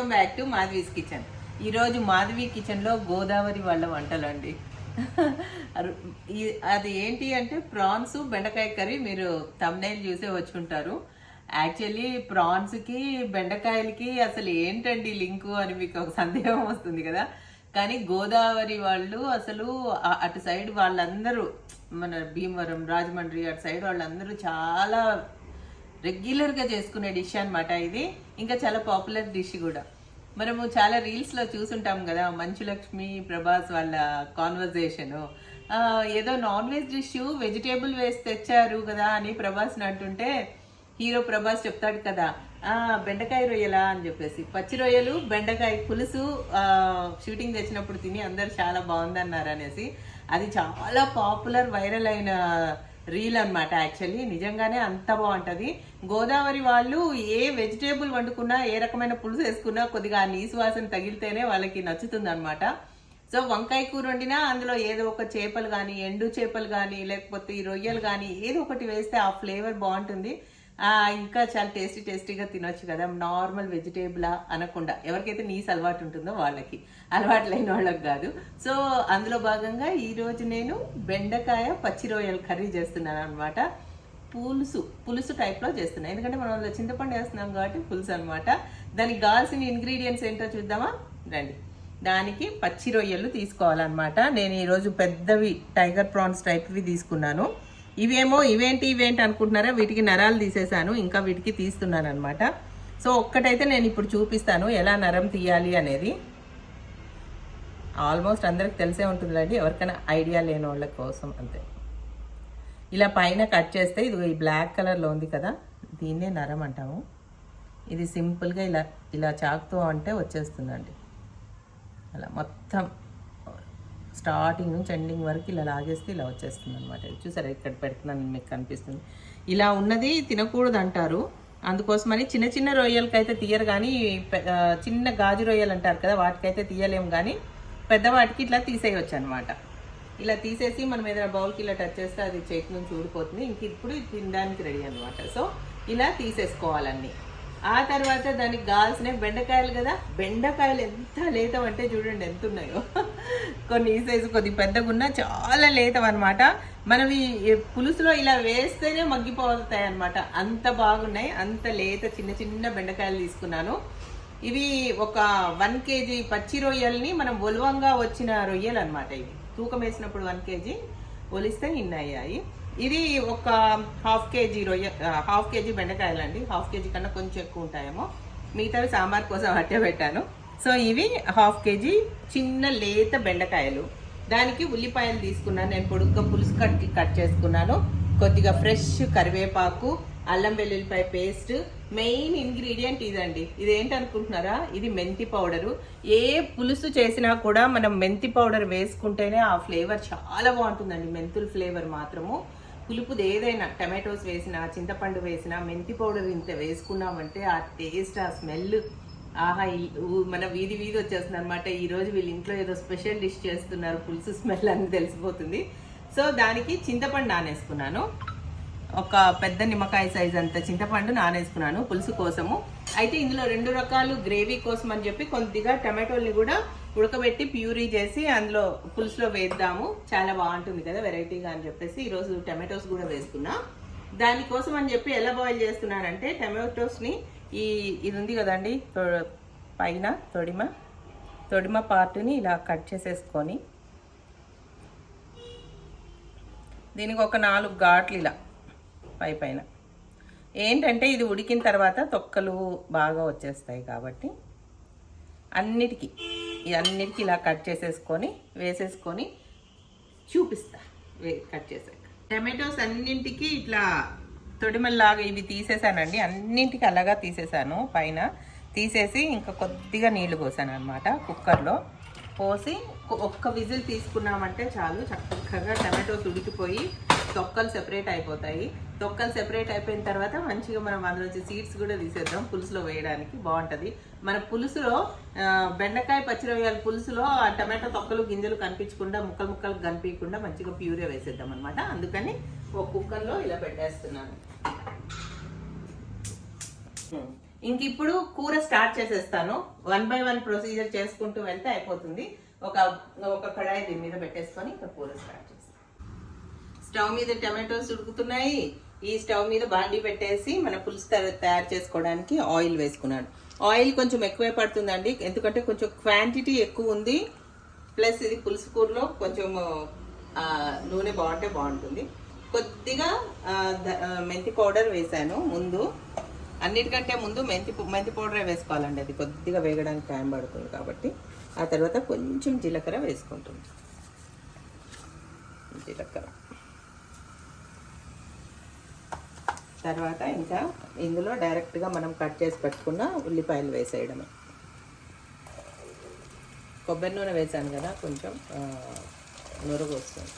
Welcome back to Madhavi's kitchen. ఈరోజు మాధవి కిచెన్లో గోదావరి వాళ్ళ వంటలు అండి అది ఏంటి అంటే ప్రాన్స్ బెండకాయ కర్రీ మీరు తమ్నైల్ చూసే వచ్చి ఉంటారు యాక్చువల్లీ ప్రాన్స్కి బెండకాయలకి అసలు ఏంటండి లింకు అని మీకు ఒక సందేహం వస్తుంది కదా. కానీ గోదావరి వాళ్ళు అసలు అటు సైడ్ వాళ్ళందరూ మన భీమవరం రాజమండ్రి అటు సైడ్ వాళ్ళందరూ చాలా రెగ్యులర్గా చేసుకునే డిష్ అన్నమాట ఇది. ఇంకా చాలా పాపులర్ డిష్ కూడా. మనము చాలా రీల్స్లో చూసుంటాం కదా మంచు లక్ష్మి ప్రభాస్ వాళ్ళ కాన్వర్జేషన్ ఏదో నాన్ వెజ్ డిష్ వెజిటేబుల్ వేసి తెచ్చారు కదా అని ప్రభాస్ని అంటుంటే హీరో ప్రభాస్ చెప్తాడు కదా బెండకాయ రొయ్యలా? అని చెప్పేసి. పచ్చి రొయ్యలు బెండకాయ పులుసు షూటింగ్ తెచ్చినప్పుడు తిని అందరు చాలా బాగుందన్నారు అనేసి. అది చాలా పాపులర్ వైరల్ అయిన రీల్ అన్నమాట. యాక్చువల్లీ నిజంగానే అంత బాగుంటుంది. గోదావరి వాళ్ళు ఏ వెజిటేబుల్ వండుకున్నా ఏ రకమైన పులుసు వేసుకున్నా కొద్దిగా ఆ నీసు వాసన తగిలితేనే వాళ్ళకి నచ్చుతుంది అనమాట సో వంకాయ కూర వండినా అందులో ఏదో ఒక చేపలు కానీ ఎండు చేపలు కానీ లేకపోతే ఈ రొయ్యలు కానీ ఏదో ఒకటి వేస్తే ఆ ఫ్లేవర్ బాగుంటుంది. ఇంకా చాలా టేస్టీ టేస్టీగా తినొచ్చు కదా. నార్మల్ వెజిటేబులా అనకుండా. ఎవరికైతే నీస్ అలవాటు ఉంటుందో వాళ్ళకి. అలవాటు లేని వాళ్ళకి కాదు. సో అందులో భాగంగా ఈరోజు నేను బెండకాయ పచ్చి రొయ్యల కర్రీ చేస్తున్నాను అనమాట పులుసు పులుసు టైప్లో చేస్తున్నాను ఎందుకంటే మనం అందులో చింతపండు వేస్తున్నాం కాబట్టి పులుసు అనమాట దానికి కావాల్సిన ఇంగ్రీడియంట్స్ ఏంటో చూద్దామా? రండి. దానికి పచ్చి రొయ్యలు తీసుకోవాలన్నమాట. నేను ఈరోజు పెద్దవి టైగర్ ప్రాన్స్ టైప్వి తీసుకున్నాను. ఇవేమో ఇవేంటి ఇవేంటి అనుకుంటున్నారా వీటికి నరాలు తీసేసాను ఇంకా వీటికి తీస్తున్నాను అనమాట సో ఒక్కటైతే నేను ఇప్పుడు చూపిస్తాను ఎలా నరం తీయాలి అనేది. ఆల్మోస్ట్ అందరికి తెలిసే ఉంటుందండి ఎవరికైనా ఐడియా లేని వాళ్ళ కోసం అంతే. ఇలా పైన కట్ చేస్తే ఇది ఈ బ్లాక్ కలర్లో ఉంది కదా దీన్నే నరం అంటాము. ఇది సింపుల్గా ఇలా ఇలా చాకుతో అంటే వచ్చేస్తుందండి. అలా మొత్తం స్టార్టింగ్ నుంచి ఎండింగ్ వరకు ఇలా లాగేస్తే ఇలా వచ్చేస్తుంది అనమాట చూసారా? ఇక్కడ పెడుతున్నాను మీకు కనిపిస్తుంది. ఇలా ఉన్నది తినకూడదు అంటారు అందుకోసమని చిన్న చిన్న రొయ్యలకైతే తీయరు కానీ చిన్న గాజు రొయ్యలు అంటారు కదా వాటికైతే తీయలేము కానీ పెద్దవాటికి ఇట్లా తీసేయవచ్చు అనమాట ఇలా తీసేసి మనం ఏదైనా బౌల్కి ఇలా టచ్ చేస్తే అది చేతి నుంచి ఊడిపోతుంది. ఇంక ఇప్పుడు తినడానికి రెడీ అనమాట సో ఇలా తీసేసుకోవాలన్నీ. ఆ తర్వాత దానికి కావాల్సిన బెండకాయలు కదా. బెండకాయలు ఎంత లేతం అంటే చూడండి ఎంత ఉన్నాయో కొన్ని ఈ సైజు కొద్ది పెద్దగా ఉన్నా చాలా లేతం అనమాట మనం ఈ పులుసులో ఇలా వేస్తేనే మగ్గిపోతాయి అనమాట అంత బాగున్నాయి అంత లేత చిన్న చిన్న బెండకాయలు తీసుకున్నాను. ఇవి ఒక వన్ కేజీ పచ్చి రొయ్యల్ని మనం ఒలువంగా వచ్చిన రొయ్యలు అనమాట ఇవి. తూకం వేసినప్పుడు వన్ కేజీ ఒలిస్తే ఇన్ని అయ్యాయి. ఇది ఒక హాఫ్ కేజీ రొయ్య హాఫ్ కేజీ బెండకాయలు అండి. హాఫ్ కేజీ కన్నా కొంచెం ఎక్కువ ఉంటాయేమో. మిగతావి సాంబార్ కోసం అట్టే పెట్టాను. సో ఇవి హాఫ్ కేజీ చిన్న లేత బెండకాయలు. దానికి ఉల్లిపాయలు తీసుకున్నాను. నేను పొడుగ్గా పులుసు కట్ కట్ చేసుకున్నాను. కొద్దిగా ఫ్రెష్ కరివేపాకు అల్లం వెల్లుల్లిపాయ పేస్ట్. మెయిన్ ఇంగ్రీడియంట్ ఇదండి. ఇది ఏంటనుకుంటున్నారా ఇది మెంతి పౌడరు. ఏ పులుసు చేసినా కూడా మనం మెంతి పౌడర్ వేసుకుంటేనే ఆ ఫ్లేవర్ చాలా బాగుంటుందండి. మెంతుల ఫ్లేవర్ మాత్రము. పులుపుది ఏదైనా టమాటోస్ వేసినా చింతపండు వేసినా మెంతి పౌడర్ ఇంత వేసుకున్నామంటే ఆ టేస్ట్ ఆ స్మెల్ ఆహా మన వీధి వీధి వచ్చేస్తుంది అనమాట ఈరోజు వీళ్ళ ఇంట్లో ఏదో స్పెషల్ డిష్ చేస్తున్నారు పులుసు స్మెల్ అని తెలిసిపోతుంది. సో దానికి చింతపండు నానేసుకున్నాను. ఒక పెద్ద నిమ్మకాయ సైజ్ అంత చింతపండు నానేసుకున్నాను పులుసు కోసము. అయితే ఇందులో రెండు రకాలు గ్రేవీ కోసం అని చెప్పి కొద్దిగా టమాటోల్ని కూడా ఉడకబెట్టి ప్యూరీ చేసి అందులో పులుసులో వేద్దాము. చాలా బాగుంటుంది కదా వెరైటీగా అని చెప్పేసి ఈరోజు టమాటోస్ కూడా వేసుకున్నా. దానికోసం అని చెప్పి ఎలా బాయిల్ చేస్తున్నానంటే టమాటోస్ని ఈ ఇది ఉంది కదండి తొ- పైన తొడిమ తొడిమ పార్ట్ని ఇలా కట్ చేసేసుకొని దీనికి ఒక నాలుగు ఘాట్లు ఇలా పై పైన. ఏంటంటే ఇది ఉడికిన తర్వాత తొక్కలు బాగా వచ్చేస్తాయి కాబట్టి అన్నిటికీ అన్నిటికీ ఇలా కట్ చేసేసుకొని వేసేసుకొని చూపిస్తా. వే కట్ చేసాక. టమాటోస్ అన్నింటికి ఇట్లా తొడిమల్లాగా ఇవి తీసేసానండి. అన్నింటికి అలాగా తీసేసాను. పైన తీసేసి ఇంకా కొద్దిగా నీళ్ళు పోసాను అనమాట కుక్కర్లో. పోసి ఒక్క విజిల్ తీసుకున్నామంటే చాలు. చక్కగా టమాటోస్ ఉడికిపోయి తొక్కలు సెపరేట్ అయిపోతాయి. తొక్కలు సెపరేట్ అయిపోయిన తర్వాత మంచిగా మనం అందులో సీడ్స్ కూడా తీసేద్దాం పులుసులో వేయడానికి. బాగుంటుంది. మన పులుసులో బెండకాయ పచ్చిరొయ్యాల పులుసులో ఆ టమాటో తొక్కలు గింజలు కనిపించకుండా ముక్కలు ముక్కలు కనిపించకుండా మంచిగా ప్యూరే వేసేద్దాం అనమాట అందుకని ఒక కుక్కర్లో ఇలా పెట్టేస్తున్నాను. ఇంక ఇప్పుడు కూర స్టార్ట్ చేసేస్తాను. వన్ బై వన్ ప్రొసీజర్ చేసుకుంటూ వెళ్తే అయిపోతుంది. ఒక ఒక కడాయి దీని మీద పెట్టేసుకొని ఇంకా కూర స్టార్ట్ చేస్తాను. స్టవ్ మీద టమాటోస్ ఉడుకుతున్నాయి. ఈ స్టవ్ మీద బాండీ పెట్టేసి మన పులుసు తయారు చేసుకోవడానికి ఆయిల్ వేసుకున్నాను. ఆయిల్ కొంచెం ఎక్కువే పడుతుందండి. ఎందుకంటే కొంచెం క్వాంటిటీ ఎక్కువ ఉంది. ప్లస్ ఇది పులుసు కూరలో కొంచెం నూనె బాగుంటే బాగుంటుంది. కొద్దిగా మెంతి పౌడర్ వేసాను ముందు. అన్నిటికంటే ముందు మెంతి పౌ- మెంతి పౌడరే వేసుకోవాలండి. అది కొద్దిగా వేగడానికి టైం పడుతుంది కాబట్టి. ఆ తర్వాత కొంచెం జీలకర్ర వేసుకుంటుంది జీలకర్ర. తర్వాత ఇంకా ఇందులో డైరెక్ట్గా మనం కట్ చేసి పెట్టుకున్న ఉల్లిపాయలు వేసేయడమే. కొబ్బరి నూనె వేసాను కదా కొంచెం నురుగు వస్తుంది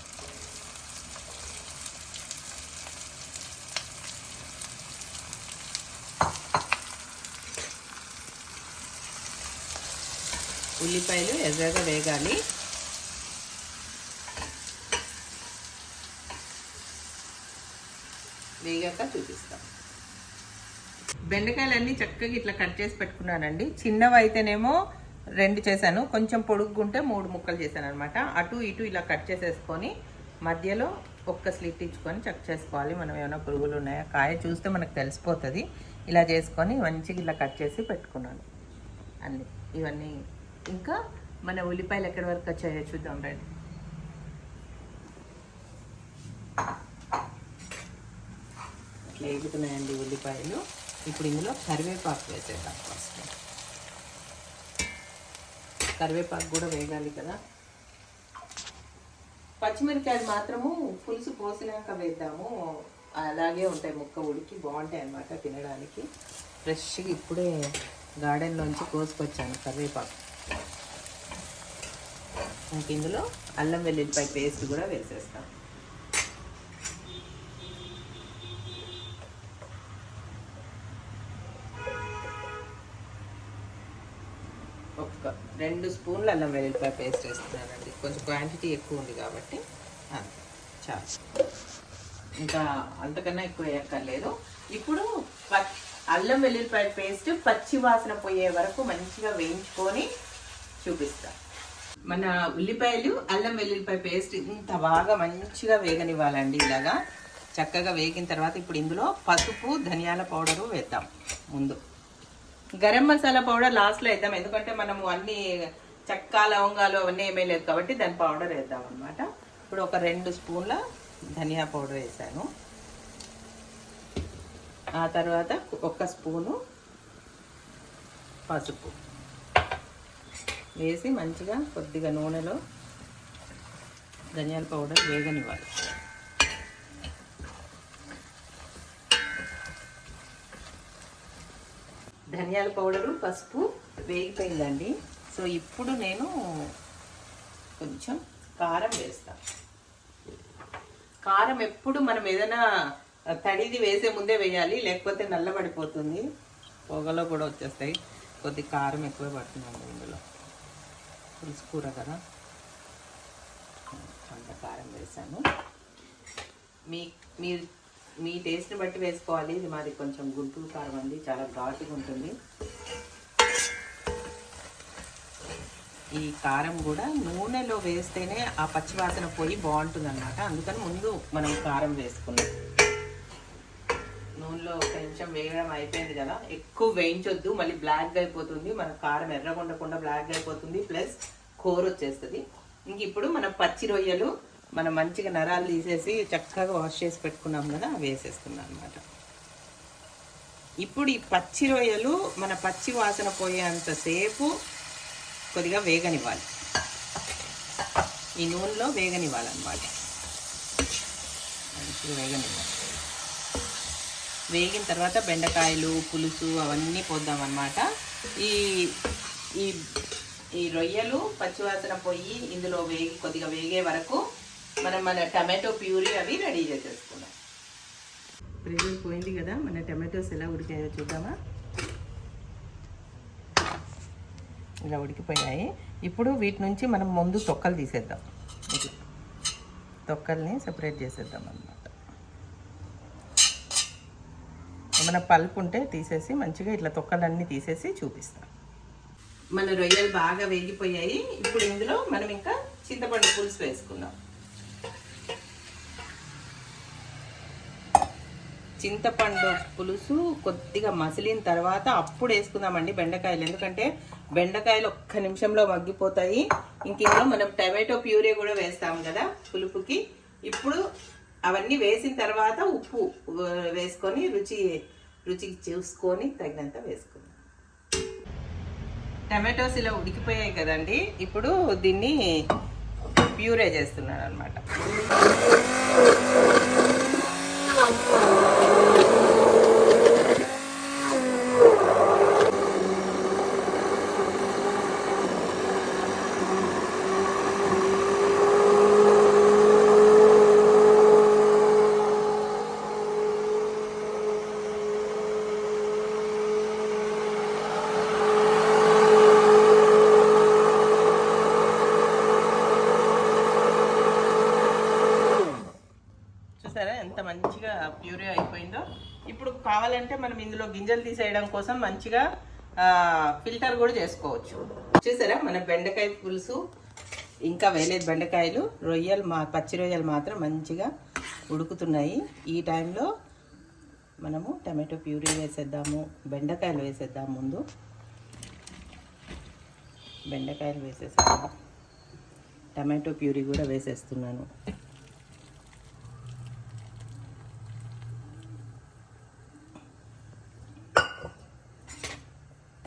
ఉల్లిపాయలు ఎర్రగా వేగాలి. వేగాక చూపిస్తాం. బెండకాయలన్నీ చక్కగా ఇట్లా కట్ చేసి పెట్టుకున్నానండి. చిన్నవి అయితేనేమో రెండు చేశాను. కొంచెం పొడుగ్గుంటే మూడు ముక్కలు చేశాను అనమాట అటు ఇటు ఇలా కట్ చేసేసుకొని మధ్యలో ఒక్క స్లిట్ ఇచ్చుకొని చెక్ చేసుకోవాలి. మనం ఏమైనా పురుగులు ఉన్నాయా కాయ చూస్తే మనకు తెలిసిపోతుంది. ఇలా చేసుకొని మంచిగా ఇలా కట్ చేసి పెట్టుకున్నాను. అన్ని ఇవన్నీ. ఇంకా మన ఉల్లిపాయలు ఎక్కడి వరకు వచ్చాయో చూద్దాం రండి. ఇట్లా ఉల్లిపాయలు. ఇప్పుడు ఇందులో కరివేపాకు వేసేద్దాం ఫస్ట్ కరివేపాకు కూడా వేగాలి కదా. పచ్చిమిరకాయలు మాత్రము పులుసు పోసినాక వేద్దాము. అలాగే ఉంటాయి ముక్క ఉడికి బాగుంటాయి అన్నమాట తినడానికి. ఫ్రెష్గా ఇప్పుడే గార్డెన్లోంచి కోసుకొచ్చాను కరివేపాకు. ఇంక ఇందులో అల్లం వెల్లుల్లిపాయ పేస్ట్ కూడా వేసేస్తాం ఒక్క రెండు స్పూన్లు అల్లం వెల్లుల్లిపాయ పేస్ట్ వేస్తున్నానండి. కొంచెం క్వాంటిటీ ఎక్కువ ఉంది కాబట్టి అంతే. చాలు. ఇంకా అంతకన్నా ఎక్కువ వేయక్కర్లేదు. ఇప్పుడు పచ్చి అల్లం వెల్లుల్లిపాయ పేస్ట్ పచ్చి వాసన పోయే వరకు మంచిగా వేయించుకొని చూపిస్తా. మన ఉల్లిపాయలు అల్లం వెల్లుల్లిపాయ పేస్ట్ ఇంత బాగా మంచిగా వేగనివ్వాలండి ఇలాగా. చక్కగా వేగిన తర్వాత ఇప్పుడు ఇందులో పసుపు ధనియాల పౌడరు వేద్దాం ముందు. గరం మసాలా పౌడర్ లాస్ట్లో వేద్దాం. ఎందుకంటే మనము అన్ని చెక్క లవంగాలు అవన్నీ ఏమీ లేదు కాబట్టి దాని పౌడర్ వేద్దాం అనమాట ఇప్పుడు ఒక రెండు స్పూన్ల ధనియా పౌడర్ వేసాను. ఆ తర్వాత ఒక స్పూను పసుపు వేసి మంచిగా కొద్దిగా నూనెలో ధనియాల పౌడర్ వేగనివ్వాలి. ధనియాల పౌడరు పసుపు వేగిపోయిందండి. సో ఇప్పుడు నేను కొంచెం కారం వేస్తాను కారం ఎప్పుడు మనం ఏదైనా తడిది వేసే ముందే వేయాలి లేకపోతే నల్లబడిపోతుంది. పొగలో కూడా వచ్చేస్తాయి. కొద్ది కారం ఎక్కువ పడుతుందండి ఇందులో. పులుసు కూర కదా. అంత కారం వేసాను. మీ మీరు మీ టేస్ట్ని బట్టి వేసుకోవాలి. ఇది మాది కొంచెం గుంటూరు కారం అండి. చాలా ఘాటుగా ఉంటుంది. ఈ కారం కూడా నూనెలో వేస్తేనే ఆ పచ్చివాసన పోయి బాగుంటుంది అనమాట అందుకని ముందు మనం కారం వేసుకున్నాం నూనెలో కొంచెం వేయడం అయిపోయింది కదా. ఎక్కువ వేయించొద్దు. మళ్ళీ బ్లాక్గా అయిపోతుంది. మన కారం ఎర్రగొండకుండా బ్లాక్గా అయిపోతుంది. ప్లస్ కూర వచ్చేస్తుంది. ఇంక ఇప్పుడు మనం పచ్చి రొయ్యలు మనం మంచిగా నరాలు తీసేసి చక్కగా వాష్ చేసి పెట్టుకున్నాం కదా వేసేసుకున్నాం అనమాట ఇప్పుడు ఈ పచ్చి రొయ్యలు మన పచ్చి వాసన పోయేంతసేపు కొద్దిగా వేగనివ్వాలి. ఈ నూనెలో వేగనివ్వాలన్నమాట. మంచిగా వేగనివ్వాలి. వేగిన తర్వాత బెండకాయలు పులుసు అవన్నీ పోద్దామన్నమాట. ఈ ఈ ఈ రొయ్యలు పచ్చివాసన పోయి ఇందులో వేగి కొద్దిగా వేగే వరకు మనం మన టమాటో ప్యూరీ అవి రెడీ చేసేసుకున్నాం. ప్రెషర్ పోయింది కదా మన టమాటోస్ ఎలా ఉడికాయో చూద్దామా? ఇలా ఉడికిపోయాయి. ఇప్పుడు వీటి నుంచి మనం ముందు తొక్కలు తీసేద్దాం. ఇట్లా తొక్కల్ని సెపరేట్ చేసేద్దాం అన్నమాట. మన పల్పు ఉంటే తీసేసి మంచిగా ఇట్లా తొక్కలన్నీ తీసేసి చూపిస్తాం. మన రొయ్యలు బాగా వేగిపోయాయి. ఇప్పుడు ఇందులో మనం ఇంకా చింతపండు పులుసు వేసుకుందాం. చింతపండు పులుసు కొద్దిగా మసిలిన తర్వాత అప్పుడు వేసుకుందామండి బెండకాయలు. ఎందుకంటే బెండకాయలు ఒక్క నిమిషంలో మగ్గిపోతాయి. ఇంక మనం టమాటో ప్యూరీ కూడా వేస్తాం కదా పులుపుకి. ఇప్పుడు అవన్నీ వేసిన తర్వాత ఉప్పు వేసుకొని రుచి రుచికి చూసుకొని తగినంత వేసుకుందాం. టమాటోస్ ఇలా ఉడికిపోయాయి కదండి. ఇప్పుడు దీన్ని ప్యూరే చేస్తున్నాను అనమాట చూసారా ఎంత మంచిగా ప్యూరీ అయిపోయిందో. ఇప్పుడు కావాలంటే మనం ఇందులో గింజలు తీసేయడం కోసం మంచిగా ఫిల్టర్ కూడా చేసుకోవచ్చు. చూసారా? మన బెండకాయ పులుసు ఇంకా వేలేదు బెండకాయలు. రొయ్యలు మా పచ్చి రొయ్యలు మాత్రం మంచిగా ఉడుకుతున్నాయి. ఈ టైంలో మనము టమాటో ప్యూరీ వేసేద్దాము. బెండకాయలు వేసేద్దాం ముందు. బెండకాయలు వేసేసాము టమాటో ప్యూరీ కూడా వేసేస్తున్నాను.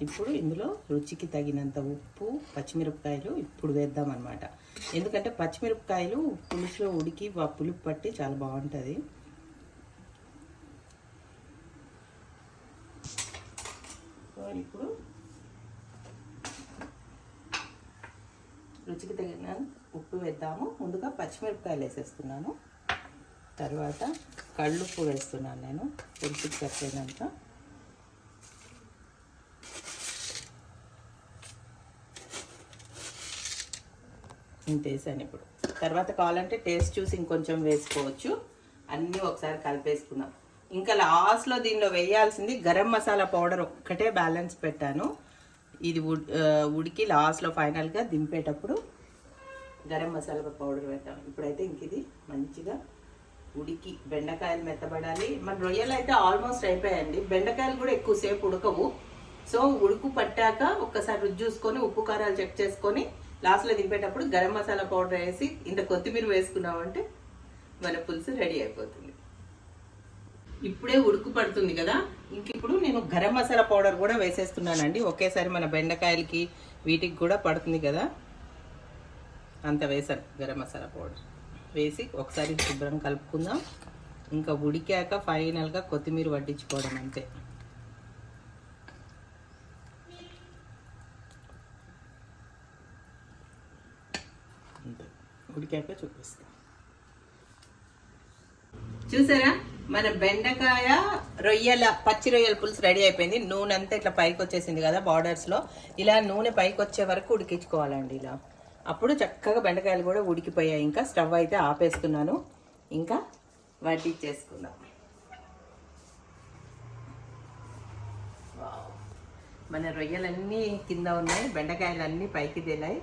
ఇప్పుడు ఇందులో రుచికి తగినంత ఉప్పు పచ్చిమిరపకాయలు ఇప్పుడు వేద్దాం అనమాట ఎందుకంటే పచ్చిమిరపకాయలు పులుసులో ఉడికి ఆ పులుపు పట్టి చాలా బాగుంటుంది. సో ఇప్పుడు రుచికి తగిన ఉప్పు వేద్దాము. ముందుగా పచ్చిమిరపకాయలు వేసేస్తున్నాను. తర్వాత కళ్ళుప్పు వేస్తున్నాను నేను పులుసుకి సరిపోయినంత. ఇంత వేసాను ఇప్పుడు. తర్వాత కావాలంటే టేస్ట్ చూసి ఇంకొంచెం వేసుకోవచ్చు. అన్నీ ఒకసారి కలిపేసుకుందాం. ఇంకా లాస్ట్లో దీనిలో వేయాల్సింది గరం మసాలా పౌడర్ ఒక్కటే బ్యాలెన్స్ పెట్టాను. ఇది ఉడ్- ఉడికి లాస్ట్లో ఫైనల్గా దింపేటప్పుడు గరం మసాలా పౌడర్ పెట్టాం ఇప్పుడైతే ఇంక ఇది మంచిగా ఉడికి బెండకాయలు మెత్తబడాలి. మన రొయ్యలు అయితే ఆల్మోస్ట్ అయిపోయాయండి. బెండకాయలు కూడా ఎక్కువసేపు ఉడకవు. సో ఉడుకు పట్టాక ఒక్కసారి రుచి చూసుకొని ఉప్పు కారాలు చెక్ చేసుకొని లాస్ట్లో దింపేటప్పుడు గరం మసాలా పౌడర్ వేసి ఇంత కొత్తిమీర వేసుకున్నామంటే మన పులుసు రెడీ అయిపోతుంది. ఇప్పుడే ఉడుకు పడుతుంది కదా? ఇంక ఇప్పుడు నేను గరం మసాలా పౌడర్ కూడా వేసేస్తున్నానండి. ఒకేసారి మన బెండకాయలకి వీటికి కూడా పడుతుంది కదా? అంత వేసాను గరం మసాలా పౌడర్. వేసి ఒకసారి శుభ్రం కలుపుకుందాం. ఇంకా ఉడికాక ఫైనల్గా కొత్తిమీర వడ్డించుకోవడం అంతే. ఉడికాక చూపిస్తాను చూసారా? మన బెండకాయ రొయ్యల పచ్చి రొయ్యల పులుసు రెడీ అయిపోయింది. నూనె అంతా ఇట్లా పైకి వచ్చేసింది కదా బార్డర్స్లో ఇలా నూనె పైకి వచ్చే వరకు ఉడికించుకోవాలండి ఇలా. అప్పుడు చక్కగా బెండకాయలు కూడా ఉడికిపోయాయి. ఇంకా స్టవ్ అయితే ఆపేస్తున్నాను. ఇంకా వాటి వావ్. మన రొయ్యలన్నీ కింద ఉన్నాయి. బెండకాయలన్నీ పైకి తేలాయి.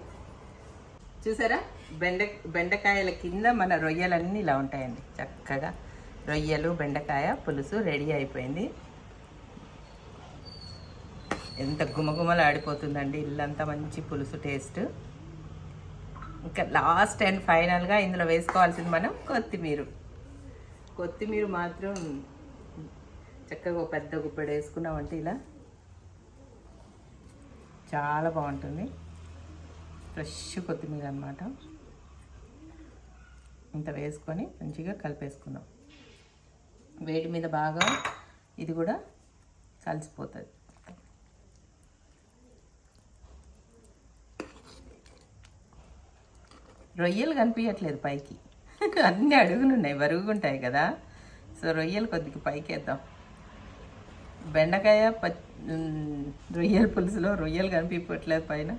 చూసారా? బెండ బెండకాయల కింద మన రొయ్యలన్నీ ఇలా ఉంటాయండి. చక్కగా రొయ్యలు బెండకాయ పులుసు రెడీ అయిపోయింది. ఎంత గుమగుమలు ఆడిపోతుందండి ఇల్లంతా మంచి పులుసు టేస్ట్. ఇంకా లాస్ట్ అండ్ ఫైనల్గా ఇందులో వేసుకోవాల్సింది మనం కొత్తిమీర. కొత్తిమీర మాత్రం చక్కగా పెద్ద గుప్పెడు వేసుకున్నామంటే ఇలా చాలా బాగుంటుంది. ఫ్రెష్ కొత్తిమీర అనమాట ఇంత వేసుకొని మంచిగా కలిపేసుకుందాం. వేడి మీద బాగా ఇది కూడా కలిసిపోతుంది. రొయ్యలు కనిపించట్లేదు పైకి. అన్నీ అడుగునున్నాయి బరుగుంటాయి కదా. సో రొయ్యలు కొద్దిగా పైకి వేద్దాం బెండకాయ ప రొయ్యల పులుసులో రొయ్యలు కనిపించట్లేదు పైన.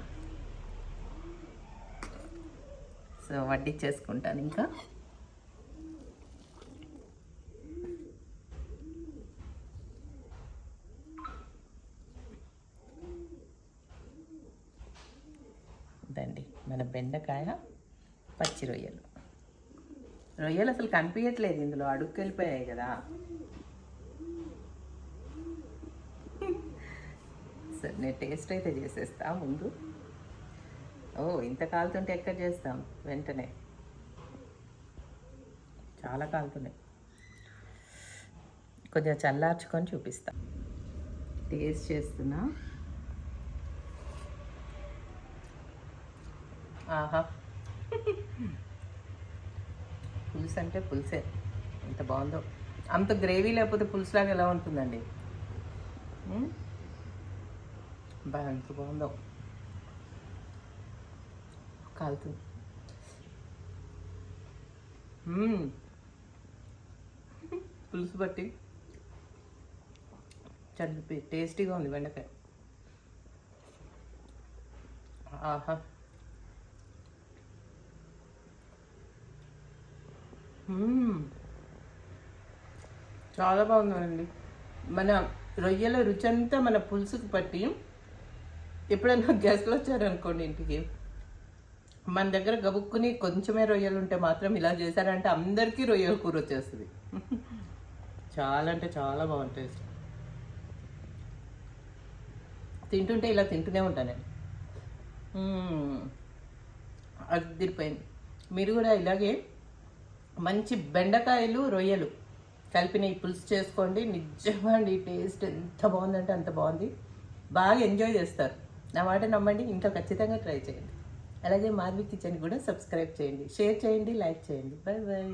వడ్డీ చేసుకుంటాను ఇంకా. ఇదండి మన బెండకాయ పచ్చి రొయ్యలు. రొయ్యలు అసలు కనిపించట్లేదు ఇందులో అడుక్కి వెళ్ళిపోయాయి కదా. సరే నేను టేస్ట్ అయితే చేసేస్తా ముందు. ఓ ఇంత కాలుతుంటే ఎక్కడ చేస్తాం? వెంటనే. చాలా కాలుతున్నాయి. కొంచెం చల్లార్చుకొని చూపిస్తా. టేస్ట్ చేస్తున్నా. ఆహా. పులుసు అంటే పులుసే. ఎంత బాగుందో. అంత గ్రేవీ లేకపోతే పులుసులాగా ఎలా ఉంటుందండి? మ్మ్? బా ఎంత బాగుందో. కాలుతుంది. పులుసు బట్టి చల్లిపి టేస్టీగా ఉంది బెండకాయ. ఆహా. చాలా బాగుందండి మన రొయ్యల రుచి అంతా మన పులుసుకు పట్టి ఎప్పుడైనా గెస్ట్లు వచ్చారనుకోండి ఇంటికి. మన దగ్గర గబుక్కుని కొంచెమే రొయ్యలు ఉంటే మాత్రం ఇలా చేశారంటే అందరికీ రొయ్యల కూర వచ్చేస్తుంది. చాలా అంటే చాలా బాగుంటుంది టేస్ట్. తింటుంటే ఇలా తింటూనే ఉంటాను నేను. మ్మ్. అదిరిపోయింది మీరు కూడా ఇలాగే మంచి బెండకాయలు రొయ్యలు కలిపిన పులుసు చేసుకోండి. నిజంగా అండి టేస్ట్ ఎంత బాగుందంటే అంత బాగుంది. బాగా ఎంజాయ్ చేస్తారు. నా మాట నమ్మండి. ఇంకా ఖచ్చితంగా ట్రై చేయండి. అలాగే మాధవి కిచెన్ కూడా సబ్స్క్రైబ్ చేయండి. షేర్ చేయండి లైక్ చేయండి. Bye bye